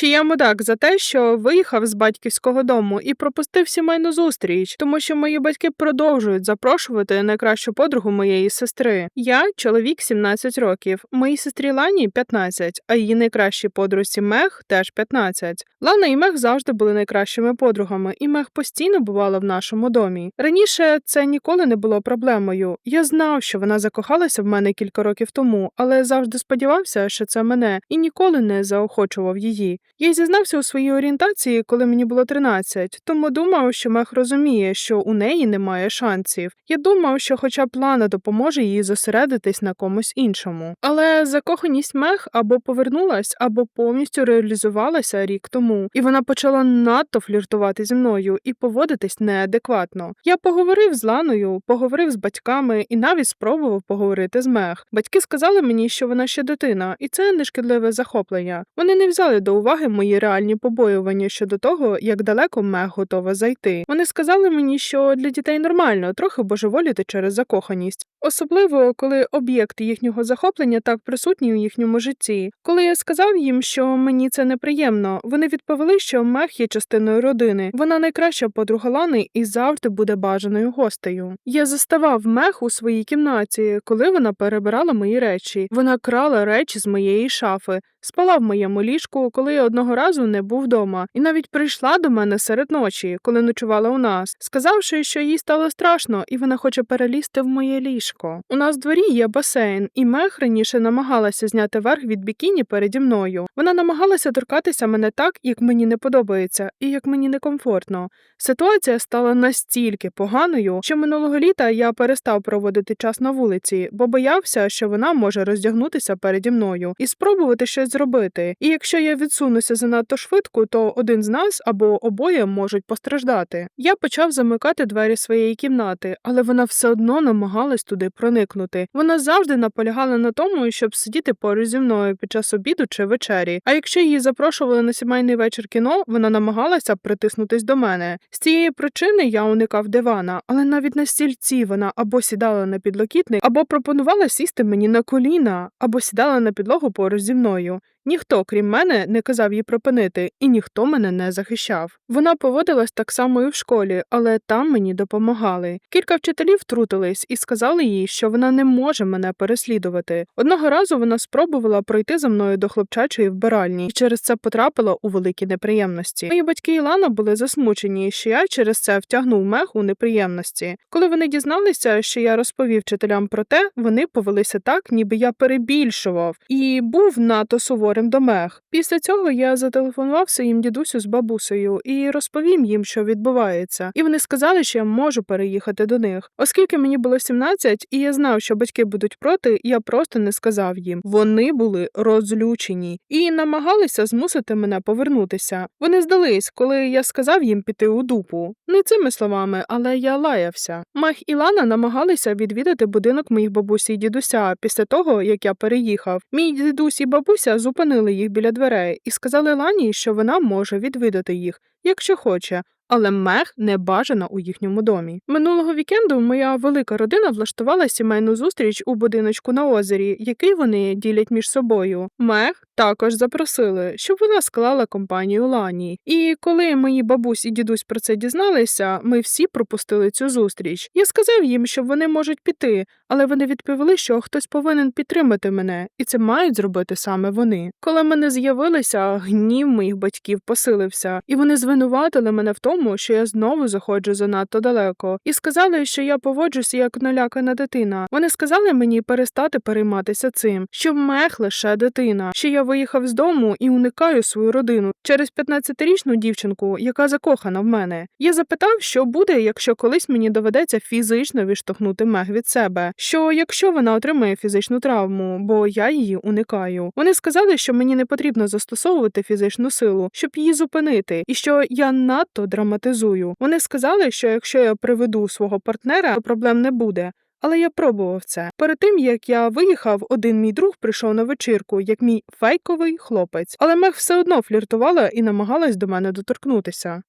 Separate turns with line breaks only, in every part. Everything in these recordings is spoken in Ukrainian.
Чи я мудак за те, що виїхав з батьківського дому і пропустив сімейну зустріч, тому що мої батьки продовжують запрошувати найкращу подругу моєї сестри. Я чоловік 17 років, моїй сестрі Лані 15, а її найкращій подрузі Мех теж 15. Лана і Мех завжди були найкращими подругами, і Мех постійно бувала в нашому домі. Раніше це ніколи не було проблемою. Я знав, що вона закохалася в мене кілька років тому, але завжди сподівався, що це мене, і ніколи не заохочував її. Я й зізнався у своїй орієнтації, коли мені було 13, тому думав, що Мех розуміє, що у неї немає шансів. Я думав, що хоча б Лана допоможе їй зосередитись на комусь іншому. Але закоханість Мех або повернулась, або повністю реалізувалася рік тому, і вона почала надто фліртувати зі мною і поводитись неадекватно. Я поговорив з Ланою, поговорив з батьками і навіть спробував поговорити з Мех. Батьки сказали мені, що вона ще дитина, і це нешкідливе захоплення. Вони не взяли до уваги мої реальні побоювання щодо того, як далеко Мех готова зайти. Вони сказали мені, що для дітей нормально трохи божеволіти через закоханість, особливо коли об'єкт їхнього захоплення так присутній у їхньому житті. Коли я сказав їм, що мені це неприємно, вони відповіли, що Мех є частиною родини. Вона найкраща подруга Лани і завжди буде бажаною гостею. Я заставав Мех у своїй кімнаті, коли вона перебирала мої речі. Вона крала речі з моєї шафи, спала в моєму ліжку, коли я одного разу не був вдома, і навіть прийшла до мене серед ночі, коли ночувала у нас, сказавши, що їй стало страшно, і вона хоче перелізти в моє ліжко. У нас в дворі є басейн, і Мех раніше намагалася зняти верх від бікіні переді мною. Вона намагалася торкатися мене так, як мені не подобається, і як мені некомфортно. Ситуація стала настільки поганою, що минулого літа я перестав проводити час на вулиці, бо боявся, що вона може роздягнутися переді мною і спробувати щось зробити. І якщо я відсунуся занадто швидко, то один з нас або обоє можуть постраждати. Я почав замикати двері своєї кімнати, але вона все одно намагалась туди проникнути. Вона завжди наполягала на тому, щоб сидіти поруч зі мною під час обіду чи вечері. А якщо її запрошували на сімейний вечір кіно, вона намагалася притиснутись до мене. З цієї причини я уникав дивана, але навіть на стільці вона або сідала на підлокітник, або пропонувала сісти мені на коліна, або сідала на підлогу поруч зі мною. Ніхто, крім мене, не казав їй припинити, і ніхто мене не захищав. Вона поводилась так само і в школі, але там мені допомагали. Кілька вчителів втрутились і сказали їй, що вона не може мене переслідувати. Одного разу вона спробувала пройти за мною до хлопчачої вбиральні і через це потрапила у великі неприємності. Мої батьки і Лана були засмучені, що я через це втягнув мех у неприємності. Коли вони дізналися, що я розповів вчителям про те, вони повелися так, ніби я перебільшував, і був надто суворим до мех. Після цього я зателефонував своїм дідусю з бабусею і розповім їм, що відбувається. І вони сказали, що я можу переїхати до них. Оскільки мені було 17, і я знав, що батьки будуть проти, я просто не сказав їм. Вони були розлючені і намагалися змусити мене повернутися. Вони здались, коли я сказав їм піти у дупу. Не цими словами, але я лаявся. Мах і Лана намагалися відвідати будинок моїх бабусі і дідуся після того, як я переїхав. Мій дідусь і бабуся зупинили їх біля дверей і сказали Лані, що вона може відвідати їх, якщо хоче. Але мех не бажана у їхньому домі. Минулого вікенду моя велика родина влаштувала сімейну зустріч у будиночку на озері, який вони ділять між собою. Мех також запросили, щоб вона склала компанію Лані. І коли мої бабусь і дідусь про це дізналися, ми всі пропустили цю зустріч. Я сказав їм, що вони можуть піти, але вони відповіли, що хтось повинен підтримати мене, і це мають зробити саме вони. Коли мене з'явилися, гнів моїх батьків посилився, і вони звинуватили мене в тому, що я знову заходжу занадто далеко, і сказали, що я поводжуся як налякана дитина. Вони сказали мені перестати перейматися цим, що мех лише дитина, що я виїхав з дому і уникаю свою родину через 15-річну дівчинку, яка закохана в мене. Я запитав, що буде, якщо колись мені доведеться фізично відштовхнути мех від себе. Що якщо вона отримає фізичну травму, бо я її уникаю. Вони сказали, що мені не потрібно застосовувати фізичну силу, щоб її зупинити, і що я надто драматизую. Вони сказали, що якщо я приведу свого партнера, то проблем не буде. Але я пробував це. Перед тим як я виїхав, один мій друг прийшов на вечірку, як мій фейковий хлопець, але Мех все одно фліртувала і намагалась до мене доторкнутися.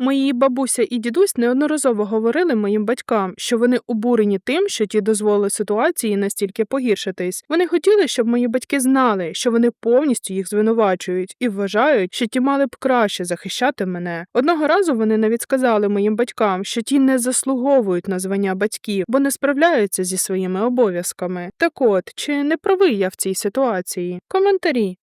Мої бабуся і дідусь неодноразово говорили моїм батькам, що вони обурені тим, що ті дозволили ситуації настільки погіршитись. Вони хотіли, щоб мої батьки знали, що вони повністю їх звинувачують і вважають, що ті мали б краще захищати мене. Одного разу вони навіть сказали моїм батькам, що ті не заслуговують на звання батьків, бо не справляються зі своїми обов'язками. Так от, чи не правий я в цій ситуації? Коментарі.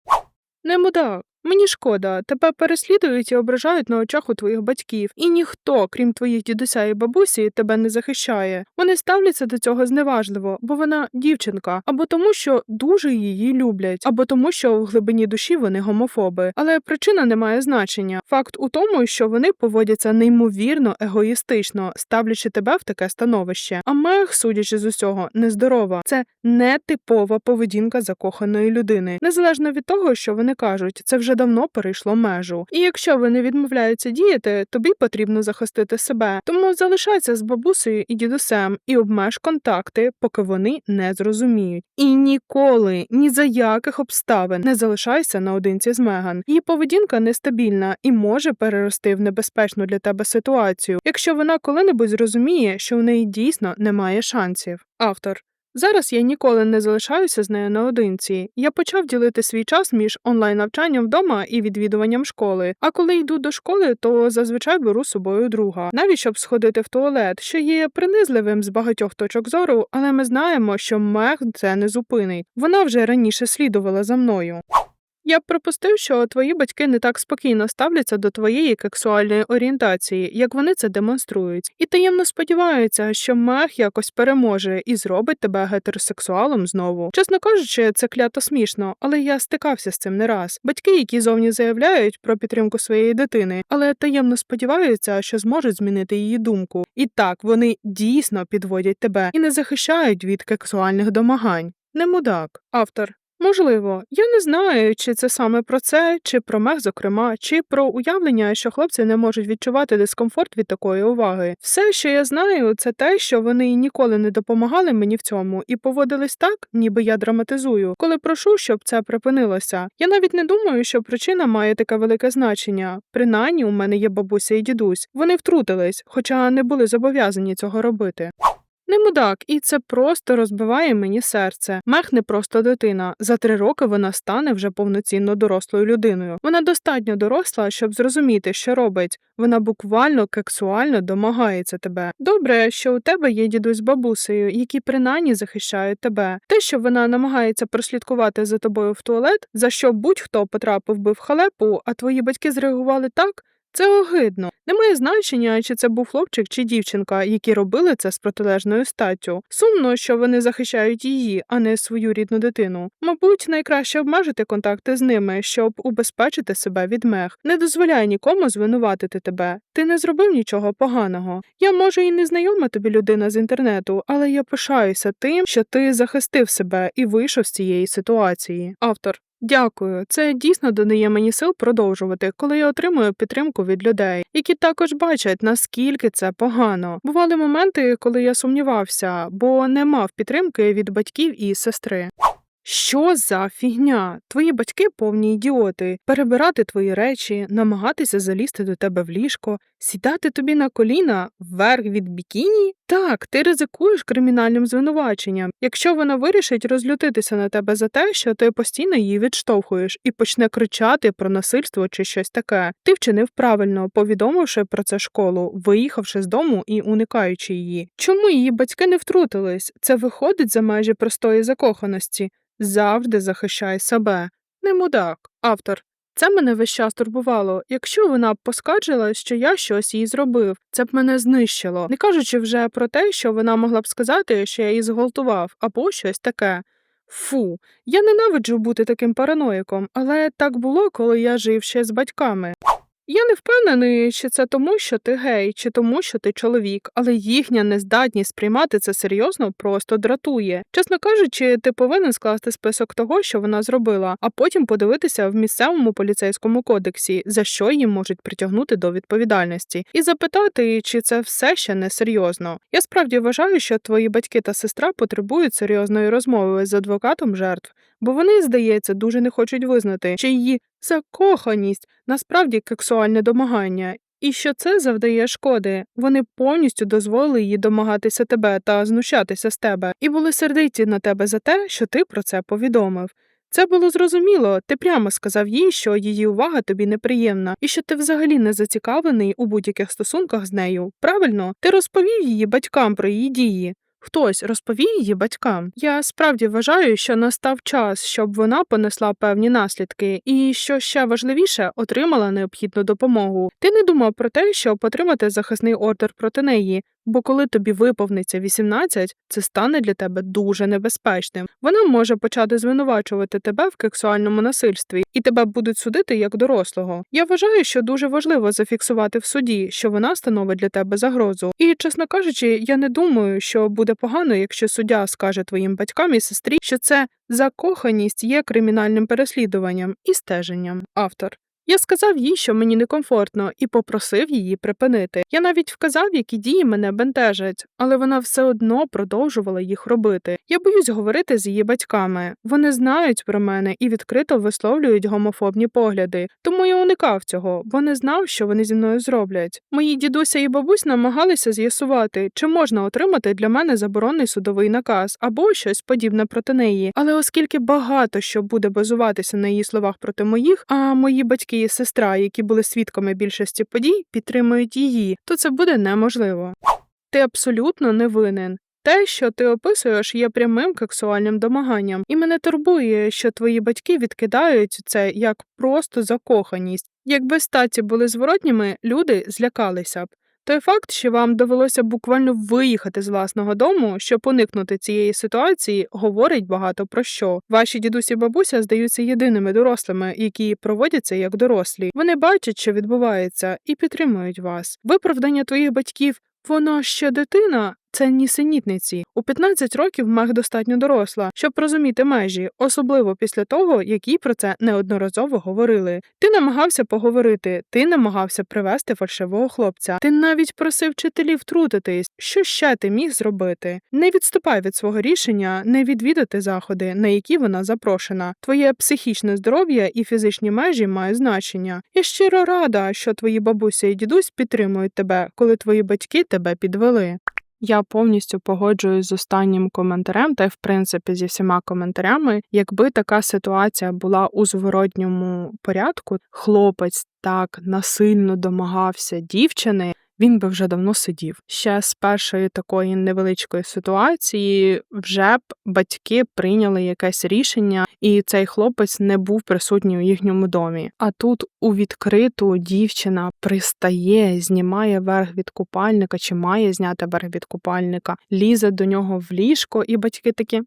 Не мудак. Мені шкода, тебе переслідують і ображають на очах у твоїх батьків, і ніхто, крім твоїх дідуся і бабусі, тебе не захищає. Вони ставляться до цього зневажливо, бо вона дівчинка, або тому, що дуже її люблять, або тому, що в глибині душі вони гомофоби. Але причина не має значення. Факт у тому, що вони поводяться неймовірно егоїстично, ставлячи тебе в таке становище. А мех, судячи з усього, нездорова. Це не типова поведінка закоханої людини, незалежно від того, що вони кажуть, це вже давно перейшло межу. І якщо вони відмовляються діяти, тобі потрібно захистити себе. Тому залишайся з бабусею і дідусем і обмеж контакти, поки вони не зрозуміють. І ніколи, ні за яких обставин не залишайся наодинці з Меган. Її поведінка нестабільна і може перерости в небезпечну для тебе ситуацію, якщо вона коли-небудь зрозуміє, що в неї дійсно немає шансів. Автор. Зараз я ніколи не залишаюся з нею наодинці. Я почав ділити свій час між онлайн-навчанням вдома і відвідуванням школи. А коли йду до школи, то зазвичай беру з собою друга, навіть щоб сходити в туалет, що є принизливим з багатьох точок зору, але ми знаємо, що мех це не зупинить. Вона вже раніше слідувала за мною. Я б припустив, що твої батьки не так спокійно ставляться до твоєї сексуальної орієнтації, як вони це демонструють, і таємно сподіваються, що мех якось переможе і зробить тебе гетеросексуалом знову. Чесно кажучи, це клято смішно, але я стикався з цим не раз. Батьки, які зовні заявляють про підтримку своєї дитини, але таємно сподіваються, що зможуть змінити її думку. І так вони дійсно підводять тебе і не захищають від сексуальних домагань. Не мудак, автор. Можливо, я не знаю, чи це саме про це, чи про мех, зокрема, чи про уявлення, що хлопці не можуть відчувати дискомфорт від такої уваги. Все, що я знаю, це те, що вони ніколи не допомагали мені в цьому і поводились так, ніби я драматизую, коли прошу, щоб це припинилося. Я навіть не думаю, що причина має таке велике значення. Принаймні, у мене є бабуся і дідусь. Вони втрутились, хоча не були зобов'язані цього робити. Не мудак, і це просто розбиває мені серце. Мех не просто дитина. За три роки вона стане вже повноцінно дорослою людиною. Вона достатньо доросла, щоб зрозуміти, що робить. Вона буквально кексуально домагається тебе. Добре, що у тебе є дідусь з бабусею, які принаймні захищають тебе. Те, що вона намагається прослідкувати за тобою в туалет, за що будь-хто потрапив би в халепу, а твої батьки зреагували так. Це огидно. Немає значення, чи це був хлопчик чи дівчинка, які робили це з протилежною статтю. Сумно, що вони захищають її, а не свою рідну дитину. Мабуть, найкраще обмежити контакти з ними, щоб убезпечити себе від мех. Не дозволяй нікому звинуватити тебе. Ти не зробив нічого поганого. Я може і не знайома тобі людина з інтернету, але я пишаюся тим, що ти захистив себе і вийшов з цієї ситуації. Автор. Дякую, це дійсно додає мені сил продовжувати, коли я отримую підтримку від людей, які також бачать, наскільки це погано. Бували моменти, коли я сумнівався, бо не мав підтримки від батьків і сестри. Що за фігня? Твої батьки повні ідіоти, перебирати твої речі, намагатися залізти до тебе в ліжко, сідати тобі на коліна вверх від бікіні? Так, ти ризикуєш кримінальним звинуваченням, якщо вона вирішить розлютитися на тебе за те, що ти постійно її відштовхуєш, і почне кричати про насильство чи щось таке. Ти вчинив правильно, повідомивши про це школу, виїхавши з дому і уникаючи її. Чому її батьки не втрутились? Це виходить за межі простої закоханості. Завжди захищай себе. Не мудак, автор. Це мене весь час турбувало. Якщо вона б поскаржила, що я щось їй зробив, це б мене знищило, не кажучи вже про те, що вона могла б сказати, що я її зґвалтував, або щось таке. Фу, я ненавиджу бути таким параноїком, але так було, коли я жив ще з батьками. Я не впевнений, чи це тому, що ти гей, чи тому, що ти чоловік, але їхня нездатність сприймати це серйозно просто дратує. Чесно кажучи, ти повинен скласти список того, що вона зробила, а потім подивитися в місцевому поліцейському кодексі, за що її можуть притягнути до відповідальності, і запитати, чи це все ще не серйозно. Я справді вважаю, що твої батьки та сестра потребують серйозної розмови з адвокатом жертв, бо вони, здається, дуже не хочуть визнати, що її закоханість насправді сексуальне домагання, і що це завдає шкоди. Вони повністю дозволили їй домагатися тебе та знущатися з тебе, і були сердиті на тебе за те, що ти про це повідомив. Це було зрозуміло, ти прямо сказав їй, що її увага тобі неприємна, і що ти взагалі не зацікавлений у будь-яких стосунках з нею. Правильно, ти розповів її батькам про її дії. Хтось розповів її батькам. Я справді вважаю, що настав час, щоб вона понесла певні наслідки, і що ще важливіше, отримала необхідну допомогу. Ти не думав про те, щоб отримати захисний ордер проти неї, бо коли тобі виповниться 18, це стане для тебе дуже небезпечним. Вона може почати звинувачувати тебе в сексуальному насильстві, і тебе будуть судити як дорослого. Я вважаю, що дуже важливо зафіксувати в суді, що вона становить для тебе загрозу. І, чесно кажучи, я не думаю, що буде погано, якщо суддя скаже твоїм батькам і сестрі, що це закоханість є кримінальним переслідуванням і стеженням. Автор. Я сказав їй, що мені некомфортно, і попросив її припинити. Я навіть вказав, які дії мене бентежать, але вона все одно продовжувала їх робити. Я боюсь говорити з її батьками. Вони знають про мене і відкрито висловлюють гомофобні погляди. Тому я уникав цього, бо не знав, що вони зі мною зроблять. Мої дідуся і бабусь намагалися з'ясувати, чи можна отримати для мене заборонний судовий наказ або щось подібне проти неї. Але оскільки багато що буде базуватися на її словах проти моїх, а мої батьки і сестра, які були свідками більшості подій, підтримують її, то це буде неможливо. Ти абсолютно не винен. Те, що ти описуєш, є прямим сексуальним домаганням, і мене турбує, що твої батьки відкидають це як просто закоханість. Якби статі були зворотніми, люди злякалися б. Той факт, що вам довелося буквально виїхати з власного дому, щоб уникнути цієї ситуації, говорить багато про що. Ваші дідусі і бабуся здаються єдиними дорослими, які проводяться як дорослі. Вони бачать, що відбувається, і підтримують вас. Виправдання твоїх батьків. Вона ще дитина, це нісенітниці. У 15 років Мег достатньо доросла, щоб розуміти межі, особливо після того, як їй про це неодноразово говорили. Ти намагався поговорити, ти намагався привести фальшивого хлопця. Ти навіть просив вчителів втрутитись. Що ще ти міг зробити? Не відступай від свого рішення, не відвідати заходи, на які вона запрошена. Твоє психічне здоров'я і фізичні межі мають значення. Я щиро рада, що твої бабуся і дідусь підтримують тебе, коли твої батьки тебе підвели. Я повністю погоджуюсь з останнім коментарем, та й в принципі зі всіма коментарями. Якби така ситуація була у зворотньому порядку, хлопець так насильно домагався дівчини. Він би вже давно сидів. Ще з першої такої невеличкої ситуації вже б батьки прийняли якесь рішення, і цей хлопець не був присутній у їхньому домі. А тут у відкриту дівчина пристає, знімає верх від купальника, чи має зняти верх від купальника, лізе до нього в ліжко, і батьки такі.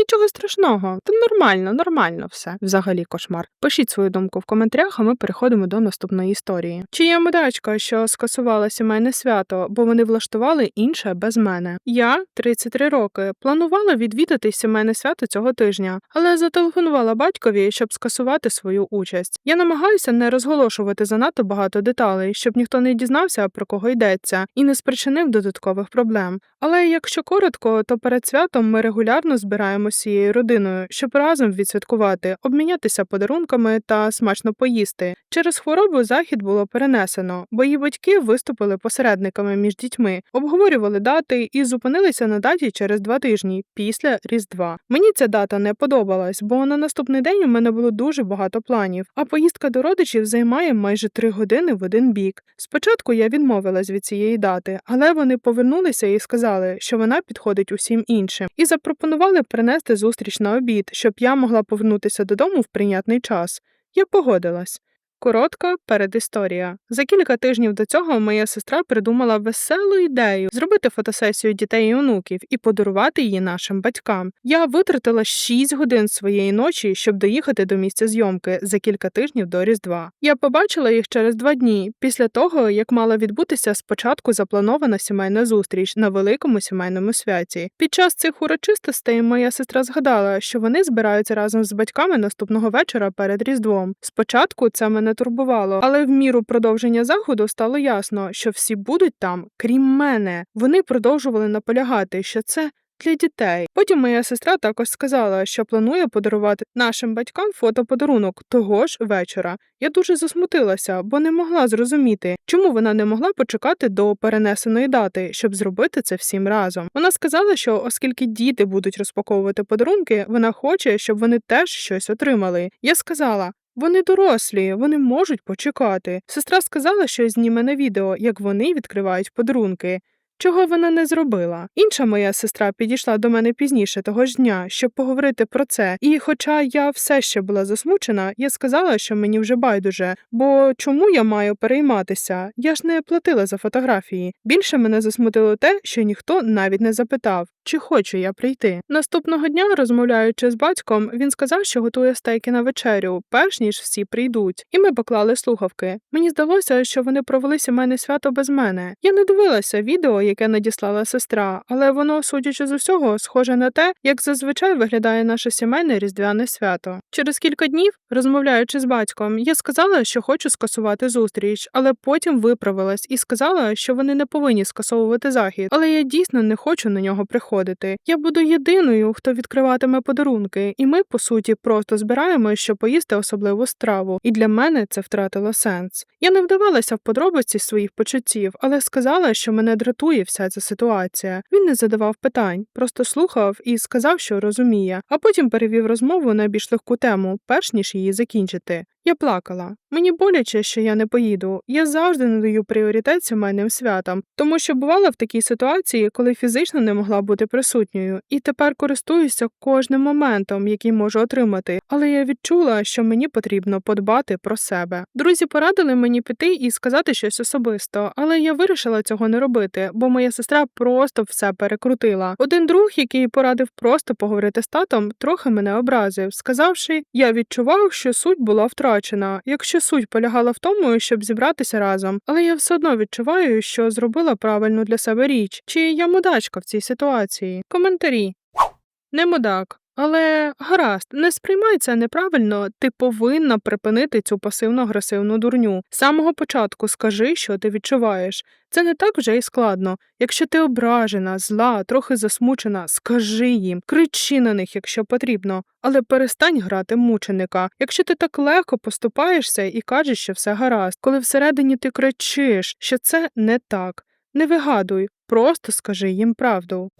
Нічого страшного, та нормально, нормально все. Взагалі кошмар. Пишіть свою думку в коментарях, а ми переходимо до наступної історії. Чи є медачка, що скасувала сімейне свято, бо вони влаштували інше без мене? Я 33 роки. Планувала відвідати сімейне свято цього тижня, але зателефонувала батькові, щоб скасувати свою участь. Я намагаюся не розголошувати занадто багато деталей, щоб ніхто не дізнався про кого йдеться, і не спричинив додаткових проблем. Але якщо коротко, то перед святом ми регулярно збираємо з цією родиною, щоб разом відсвяткувати, обмінятися подарунками та смачно поїсти. Через хворобу захід було перенесено, бо її батьки виступили посередниками між дітьми, обговорювали дати і зупинилися на даті через два тижні після Різдва. Мені ця дата не подобалась, бо на наступний день у мене було дуже багато планів, а поїздка до родичів займає майже три години в один бік. Спочатку я відмовилась від цієї дати, але вони повернулися і сказали, що вона підходить усім іншим, і запропонували принести зустріч на обід, щоб я могла повернутися додому в прийнятний час. Я погодилась. Коротка передісторія. За кілька тижнів до цього моя сестра придумала веселу ідею зробити фотосесію дітей і онуків і подарувати її нашим батькам. Я витратила 6 годин своєї ночі, щоб доїхати до місця зйомки за кілька тижнів до Різдва. Я побачила їх через два дні після того, як мала відбутися спочатку запланована сімейна зустріч на великому сімейному святі. Під час цих урочистостей моя сестра згадала, що вони збираються разом з батьками наступного вечора перед Різдвом. Спочатку це мене турбувало, але в міру продовження заходу стало ясно, що всі будуть там, крім мене. Вони продовжували наполягати, що це. Для дітей Потім моя сестра також сказала, що планує подарувати нашим батькам фотоподарунок того ж вечора. Я дуже засмутилася, бо не могла зрозуміти, чому вона не могла почекати до перенесеної дати, щоб зробити це всім разом. Вона сказала, що оскільки діти будуть розпаковувати подарунки, вона хоче, щоб вони теж щось отримали. Я сказала. Вони дорослі, вони можуть почекати. Сестра сказала, що зніме на відео, як вони відкривають подарунки. Чого вона не зробила? Інша моя сестра підійшла до мене пізніше того ж дня, щоб поговорити про це. І, хоча я все ще була засмучена, я сказала, що мені вже байдуже, бо чому я маю перейматися? Я ж не платила за фотографії. Більше мене засмутило те, що ніхто навіть не запитав, чи хочу я прийти. Наступного дня, розмовляючи з батьком, він сказав, що готує стейки на вечерю, перш ніж всі прийдуть, і ми поклали слухавки. Мені здалося, що вони провели сімейне свято без мене. Я не дивилася відео, яке надіслала сестра, але воно, судячи з усього, схоже на те, як зазвичай виглядає наше сімейне різдвяне свято. Через кілька днів, розмовляючи з батьком, я сказала, що хочу скасувати зустріч, але потім виправилась і сказала, що вони не повинні скасовувати захід. Але я дійсно не хочу на нього приходити. Я буду єдиною, хто відкриватиме подарунки, і ми, по суті, просто збираємо, щоб поїсти особливу страву. І для мене це втратило сенс. Я не вдавалася в подробиці своїх почуттів, але сказала, що мене дратує вся ця ситуація. Він не задавав питань, просто слухав і сказав, що розуміє, а потім перевів розмову на більш легку тему, перш ніж її закінчити. Я плакала. Мені боляче, що я не поїду. Я завжди надаю пріоритет сімейним святам, тому що бувала в такій ситуації, коли фізично не могла бути присутньою, і тепер користуюся кожним моментом, який можу отримати. Але я відчула, що мені потрібно подбати про себе. Друзі порадили мені піти і сказати щось особисто, але я вирішила цього не робити, бо моя сестра просто все перекрутила. Один друг, який порадив просто поговорити з татом, трохи мене образив, сказавши, я відчував, що суть була втрачена якщо суть полягала в тому, щоб зібратися разом, але я все одно відчуваю, що зробила правильну для себе річ, чи я мудачка в цій ситуації. Коментарі не мудак. Але гаразд, не сприймай це неправильно, ти повинна припинити цю пасивно-агресивну дурню. З самого початку скажи, що ти відчуваєш. Це не так вже й складно. Якщо ти ображена, зла, трохи засмучена, скажи їм, кричи на них, якщо потрібно, але перестань грати мученика. Якщо ти так легко поступаєшся і кажеш, що все гаразд, коли всередині ти кричиш, що це не так. Не вигадуй, просто скажи їм правду.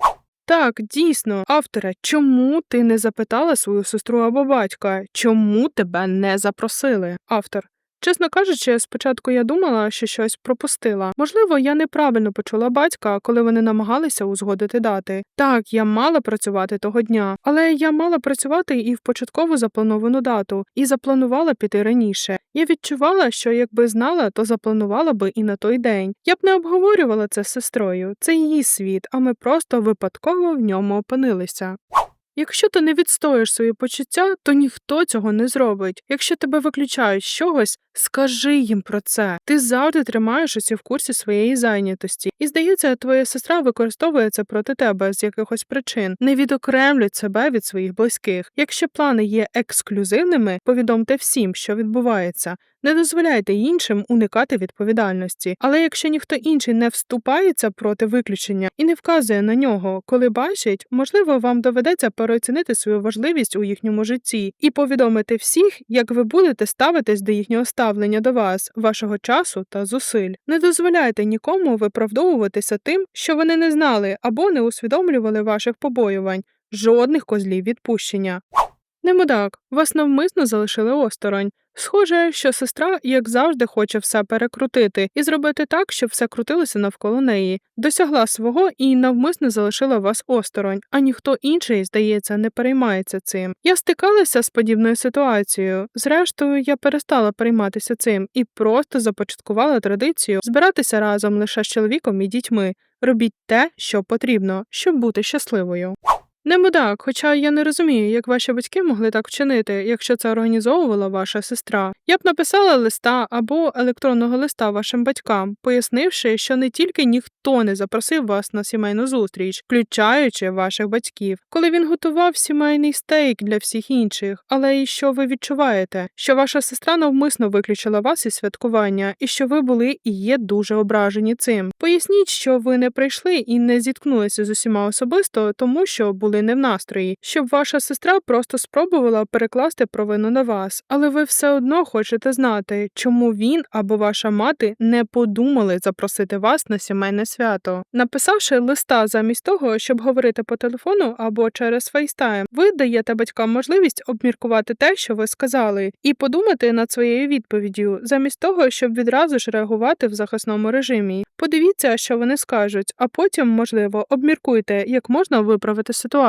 Так, дійсно, авторе, чому ти не запитала свою сестру або батька? Чому тебе не запросили? Автор. Чесно кажучи, спочатку я думала, що щось пропустила. Можливо, я неправильно почула батька, коли вони намагалися узгодити дати. Так, я мала працювати того дня, але я мала працювати і в початкову заплановану дату, і запланувала піти раніше. Я відчувала, що якби знала, то запланувала би і на той день. Я б не обговорювала це з сестрою. Це її світ, а ми просто випадково в ньому опинилися. Якщо ти не відстоїш свої почуття, то ніхто цього не зробить. Якщо тебе виключають з чогось, скажи їм про це. Ти завжди тримаєш усі в курсі своєї зайнятості. І здається, твоя сестра використовує це проти тебе з якихось причин. Не відокремлюй себе від своїх близьких. Якщо плани є ексклюзивними, повідомте всім, що відбувається. Не дозволяйте іншим уникати відповідальності, але якщо ніхто інший не вступається проти виключення і не вказує на нього, коли бачить, можливо, вам доведеться переоцінити свою важливість у їхньому житті і повідомити всіх, як ви будете ставитись до їхнього ставлення до вас, вашого часу та зусиль. Не дозволяйте нікому виправдовуватися тим, що вони не знали або не усвідомлювали ваших побоювань, жодних козлів відпущення. Не мудак, вас навмисно залишили осторонь. Схоже, що сестра, як завжди, хоче все перекрутити і зробити так, щоб все крутилося навколо неї, досягла свого і навмисно залишила вас осторонь, а ніхто інший, здається, не переймається цим. Я стикалася з подібною ситуацією. Зрештою, я перестала перейматися цим і просто започаткувала традицію збиратися разом лише з чоловіком і дітьми. Робіть те, що потрібно, щоб бути щасливою. Не мудак, хоча я не розумію, як ваші батьки могли так вчинити, якщо це організовувала ваша сестра. Я б написала листа або електронного листа вашим батькам, пояснивши, що не тільки ніхто не запросив вас на сімейну зустріч, включаючи ваших батьків, коли він готував сімейний стейк для всіх інших, але і що ви відчуваєте, що ваша сестра навмисно виключила вас із святкування, і що ви були і є дуже ображені цим. Поясніть, що ви не прийшли і не зіткнулися з усіма особисто, тому що були були не в настрої, щоб ваша сестра просто спробувала перекласти провину на вас, але ви все одно хочете знати, чому він або ваша мати не подумали запросити вас на сімейне свято. Написавши листа замість того, щоб говорити по телефону або через FaceTime, ви даєте батькам можливість обміркувати те, що ви сказали, і подумати над своєю відповіддю, замість того, щоб відразу ж реагувати в захисному режимі. Подивіться, що вони скажуть, а потім, можливо, обміркуйте, як можна виправити ситуацію.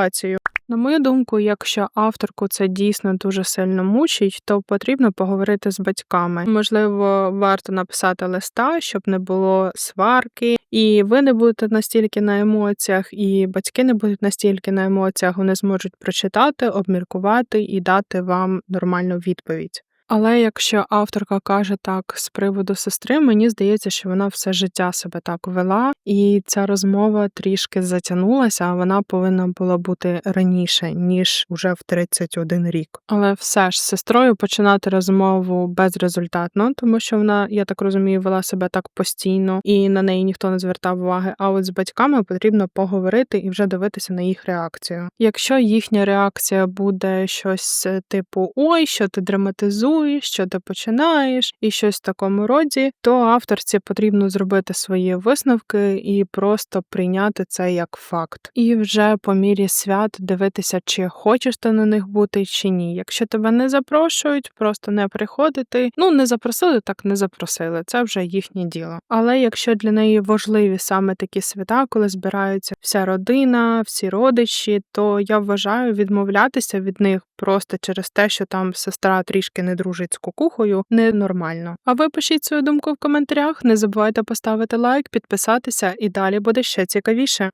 На мою думку, якщо авторку це дійсно дуже сильно мучить, то потрібно поговорити з батьками. Можливо, варто написати листа, щоб не було сварки, і ви не будете настільки на емоціях, і батьки не будуть настільки на емоціях, вони зможуть прочитати, обміркувати і дати вам нормальну відповідь. Але якщо авторка каже так з приводу сестри, мені здається, що вона все життя себе так вела, і ця розмова трішки затягнулася, а вона повинна була бути раніше, ніж уже в 31 рік. Але все ж з сестрою починати розмову безрезультатно, тому що вона, я так розумію, вела себе так постійно, і на неї ніхто не звертав уваги. А от з батьками потрібно поговорити і вже дивитися на їх реакцію. Якщо їхня реакція буде щось е, типу Ой, що ти драматизуєш, що ти починаєш, і щось в такому роді, то авторці потрібно зробити свої висновки і просто прийняти це як факт. І вже по мірі свят дивитися, чи хочеш ти на них бути, чи ні. Якщо тебе не запрошують, просто не приходити. Ну не запросили, так не запросили. Це вже їхнє діло. Але якщо для неї важливі саме такі свята, коли збираються вся родина, всі родичі, то я вважаю відмовлятися від них просто через те, що там сестра трішки не дружить з кукухою, ненормально. А ви пишіть свою думку в коментарях, не забувайте поставити лайк, підписатися, і далі буде ще цікавіше.